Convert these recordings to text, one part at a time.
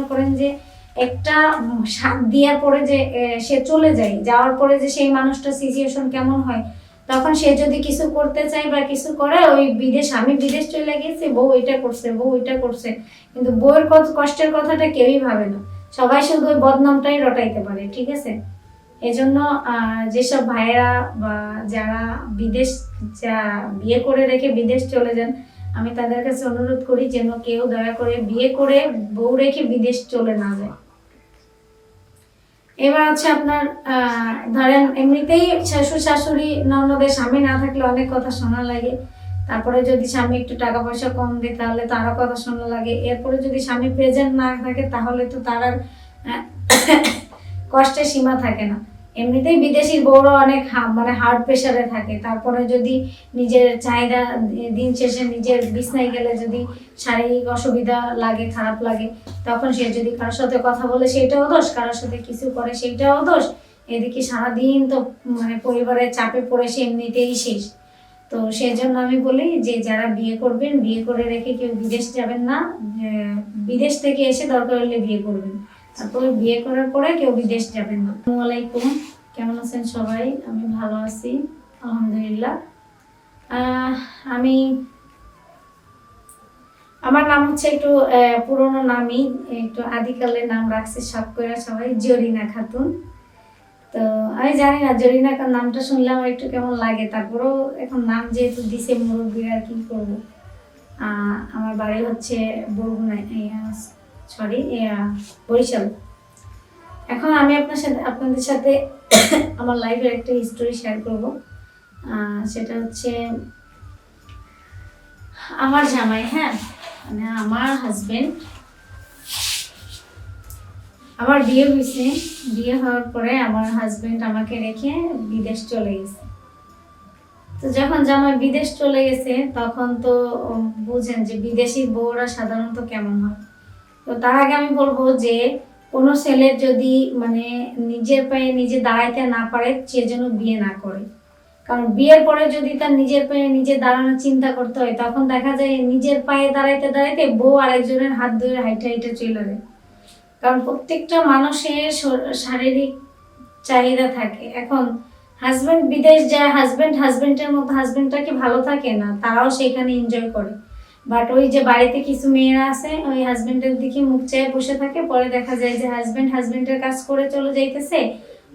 মনে করেন যে একটা সাথ দেওয়ার পরে যে সে চলে যায়, যাওয়ার পরে যে সেই মানুষটা সিচুয়েশন কেমন হয়, তখন সে যদি কিছু করতে চায় বা কিছু করে, ওই বিদেশ, আমি বিদেশ চলে গেছি, বউ এটা করছে, বউ এটা করছে। কিন্তু বউয়ের কষ্টের কথাটা কেউই ভাবে না। সবাই শুধু ওই বদনামটাই রটাইতে পারে, ঠিক আছে? এজন্য যেসব ভাইয়েরা বা যারা বিদেশ, যা বিয়ে করে রেখে বিদেশ চলে যান আমি তাদের কাছে অনুরোধ করি যেন কেউ দয়া করে বিয়ে করে বউ রেখে বিদেশ চলে না যায়। এবার হচ্ছে আপনার ধরেন এমনিতেই শ্বশুর শাশুড়ি, ননদের স্বামী না থাকলে অনেক কথা শোনা লাগে। তারপরে যদি স্বামী একটু টাকা পয়সা কম দেয়, তাহলে তারও কথা শোনা লাগে। এরপরে যদি স্বামী প্রেজেন্ট না থাকে, তাহলে তো তার কষ্টের সীমা থাকে না। এমনিতেই বিদেশির বউরা অনেক মানে হার্ট প্রেশারে থাকে। তারপরে যদি নিজের চাহিদা, দিন শেষে নিজের বিছনায় গেলে যদি শারীরিক অসুবিধা লাগে, খারাপ লাগে, তখন সে যদি কারোর সাথে কথা বলে, সেটাও দোষ। কারোর সাথে কিছু করে, সেটাও দোষ। এদিকে সারাদিন তো মানে পরিবারের চাপে পড়ে সে এমনিতেই শেষ। তো সেই জন্য আমি বলি যে, যারা বিয়ে করবেন, বিয়ে করে রেখে কেউ বিদেশ যাবেন না। বিদেশ থেকে এসে দরকার হলে বিয়ে করবেন। তারপরে বিয়ে করার পরে কেউ বিদেশ যাবেন না। আলাইকুম। কেমন আছেন সবাই? আমি ভালো আছি, আলহামদুলিল্লাহ। আমি, আমার নাম হচ্ছে একটু পুরোনো নামই একটু আদিকালের নাম রাখছে সব করে সবাই, জরিনা খাতুন। তো আমি জানি না, জরিনা নামটা শুনলে আমার একটু কেমন লাগে। তারপরেও এখন নাম যেহেতু দিছে মুরব্বীরা, কি করব? আমার বাড়ি হচ্ছে বরগুনায় সরি বরিশাল। এখন আমি আপনার সাথে, আপনাদের সাথে আমার লাইফের একটা হিস্টোরি শেয়ার করব। সেটা হচ্ছে আমার জামাই হ্যাঁ? মানে আমার হাজবেন্ড আমার বিয়ে হয়েছে। বিয়ে হওয়ার পরে আমার হাজবেন্ড আমাকে রেখে বিদেশ চলে গেছে। তো যখন জামাই বিদেশ চলে গেছে, তখন তো বুঝেন যে বিদেশি বউরা সাধারণত কেমন হয়? তো তার আগে আমি বলব যে, কোনো ছেলের যদি মানে নিজের পায়ে নিজে দাঁড়াইতে না পারে, সে যেন বিয়ে না করে। কারণ বিয়ের পরে যদি তার নিজের পায়ে নিজে দাঁড়ানোর চিন্তা করতে হয়, তখন দেখা যায় নিজের পায়ে দাঁড়াইতে দাঁড়াইতে বউ আরেকজনের হাত ধরে হাইটে হাইটে চলে যায়। কারণ প্রত্যেকটা মানুষের শারীরিক চাহিদা থাকে। এখন হাজবেন্ড বিদেশ যায় হাজবেন্ড হাজবেন্ডের মতো হাজবেন্ডটা কি ভালো থাকে না? তারাও সেখানে এনজয় করে। বাট ওই যে বাড়িতে কিছু মেয়েরা আছে, ওই হাজবেন্ডের দিকে মুখ চেয়ে বসে থাকে, পরে দেখা যায় যে হাজবেন্ড হাজবেন্ডের কাজ করে চলে যাইতেছে।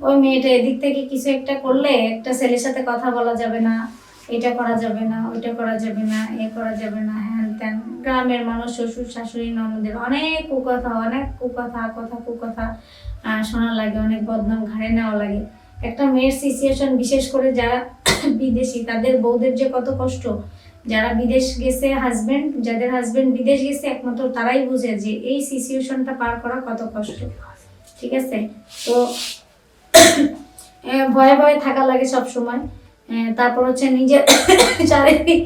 ওই মেয়েটা এদিক থেকে কিছু একটা করলে একটা ছেলের সাথে কথা বলা যাবে না, এটা করা যাবে না, ওইটা করা যাবে না, এ করা যাবে না, হ্যান ত্যান। গ্রামের মানুষ, শ্বশুর, শাশুড়ি, ননদের অনেক কুকথা অনেক কুকথা, কথা কুকথা শোনা লাগে, অনেক বদনাম, ঘাড়ে নেওয়া লাগে। একটা মেয়ের সিচুয়েশন বিশেষ করে যারা বিদেশি, তাদের বউদের যে কত কষ্ট যারা বিদেশ গেছে হাজবেন্ড যাদের হাজবেন্ড বিদেশ গেছে, একমাত্র তারাই বুঝে যে এই সিচুয়েশনটা পার করা কত কষ্ট। ঠিক আছে? তো ভয়ে ভয়ে থাকা লাগে সব সময় তারপর হচ্ছে নিজের চারিদিক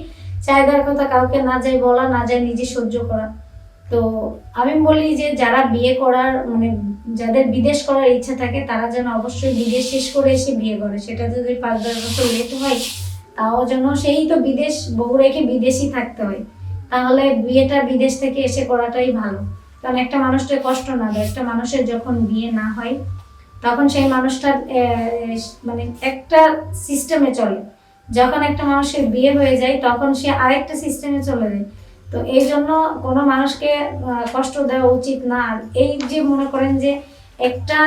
চাহিদার কথা কাউকে না যায় বলা, না যায় নিজে সহ্য করা। তো, আমি বলি যে যারা বিয়ে করার মানে যাদের বিদেশ করার ইচ্ছা থাকে, তারা যেন অবশ্যই বিদেশ শেষ করে এসে বিয়ে করে। সেটা যদি পাঁচ, দশ বছর লেট হয় তাও যেন সেই তো বিদেশ বউ রেখে বিদেশি থাকতে হয়। তাহলে বিয়েটা বিদেশ থেকে এসে করাটাই ভালো। কারণ একটা মানুষটার কষ্ট না দেয়। একটা মানুষের যখন বিয়ে না হয় তখন সেই মানুষটার আহ, মানে একটা সিস্টেমে চলে। যখন একটা মানুষের বিয়ে হয়ে যায় তখন সে আরেকটা সিস্টেমে চলে যায়। তো এই জন্য কোনো মানুষকে কষ্ট দেওয়া উচিত না। এই যে মনে করেন যে একটা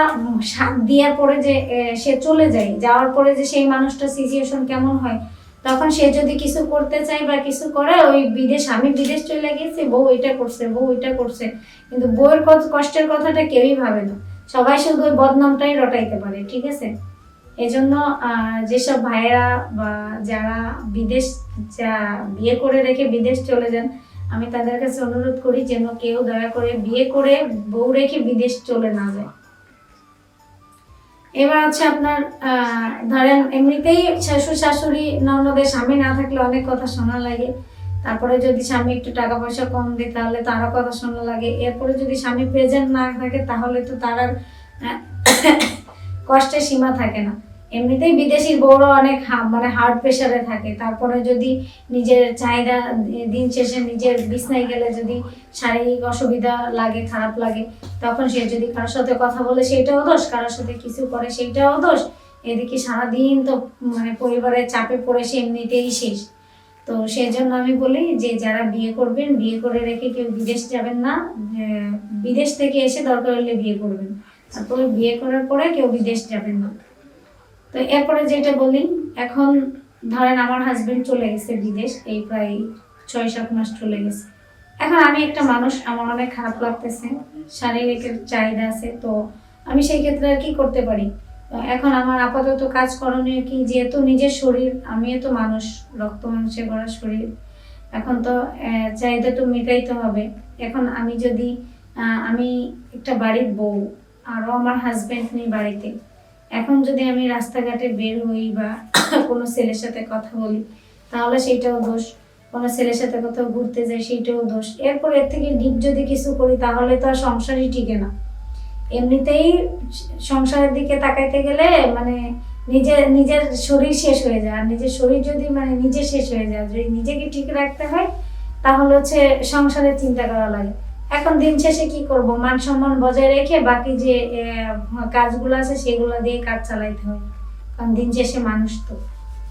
সাথ দেওয়ার পরে যে সে চলে যায় যাওয়ার পরে যে সেই মানুষটার সিচুয়েশন কেমন হয় তখন সে যদি কিছু করতে চায় বা কিছু করে, ওই বিদেশ, আমি বিদেশ চলে গেছি, বউ এটা করছে, বউ এটা করছে। কিন্তু বউয়ের কষ্টের কথাটা কেউই ভাবে না। সবাই শুধু ওই বদনামটাই রটাইতে পারে, ঠিক আছে? এজন্য যেসব ভাইয়েরা বা যারা বিদেশ, যা বিয়ে করে রেখে বিদেশ চলে যান, আমি তাদের কাছে অনুরোধ করি যেন কেউ দয়া করে বিয়ে করে বউ রেখে বিদেশ চলে না যায়। এবার হচ্ছে আপনার ধরেন এমনিতেই শ্বশুর শাশুড়ি, ননদের স্বামী না থাকলে অনেক কথা শোনা লাগে। তারপরে যদি স্বামী একটু টাকা পয়সা কম দেয়, তাহলে তারও কথা শোনা লাগে। এরপরে যদি স্বামী প্রেজেন্ট না থাকে, তাহলে তো তার আর কষ্টের সীমা থাকে না। এমনিতেই বিদেশির বউরা অনেক মানে হার্ট প্রেশারে থাকে। তারপরে যদি নিজের চাহিদা দিন শেষে নিজের বিছনায় গেলে যদি শারীরিক অসুবিধা লাগে, খারাপ লাগে, তখন সে যদি কারোর সাথে কথা বলে, সেটাও দোষ। কারোর সাথে কিছু করে, সেটাও দোষ। এদিকে সারাদিন তো মানে পরিবারের চাপে পড়ে, সে এমনিতেই শেষ। তো সেই জন্য আমি বলি যে, যারা বিয়ে করবেন, বিয়ে করে রেখে কেউ বিদেশ যাবেন না। বিদেশ থেকে এসে দরকার হলে বিয়ে করবেন। তারপরে বিয়ে করার পরে কেউ বিদেশ যাবেন না। তো এরপরে যেটা বলি, এখন ধরেন আমার হাজবেন্ড চলে গেছে বিদেশ, এই প্রায় ছয় সাত মাস চলে গেছে। এখন আমি একটা মানুষ, আমার অনেক খারাপ লাগতেছে, শারীরিক চাহিদা আছে, তো আমি সেই ক্ষেত্রে আর কি করতে পারি? এখন আমার আপাতত কাজ করণীয় কি, যেহেতু নিজের শরীর, আমিও তো মানুষ, রক্ত মাংসে গড়া শরীর। এখন তো চাহিদা তো মেটাইতে হবে। এখন আমি যদি আমি একটা বাড়ির বউ, আরও আমার হাজবেন্ড নেই বাড়িতে এখন যদি আমি রাস্তাঘাটে বের হই বা কোনো ছেলের সাথে কথা বলি, তাহলে সেইটাও দোষ। কোনো ছেলের সাথে কোথাও ঘুরতে যাই সেইটাও দোষ। এরপর এর থেকে ডিপ যদি কিছু করি, তাহলে তো আর সংসারই টিকে না। এমনিতেই সংসারের দিকে তাকাইতে গেলে মানে নিজের নিজের শরীর শেষ হয়ে যায়। আর নিজের শরীর যদি মানে নিজে শেষ হয়ে যায়, যদি নিজেকে ঠিক রাখতে হয়, তাহলে হচ্ছে সংসারের চিন্তা করা লাগে। এখন দিন শেষে কি করব? মান সম্মান বজায় রেখে বাকি যে কাজগুলো আছে সেগুলো দিয়ে কাজ চালাইতে হবে। কারণ দিন শেষে মানুষ তো।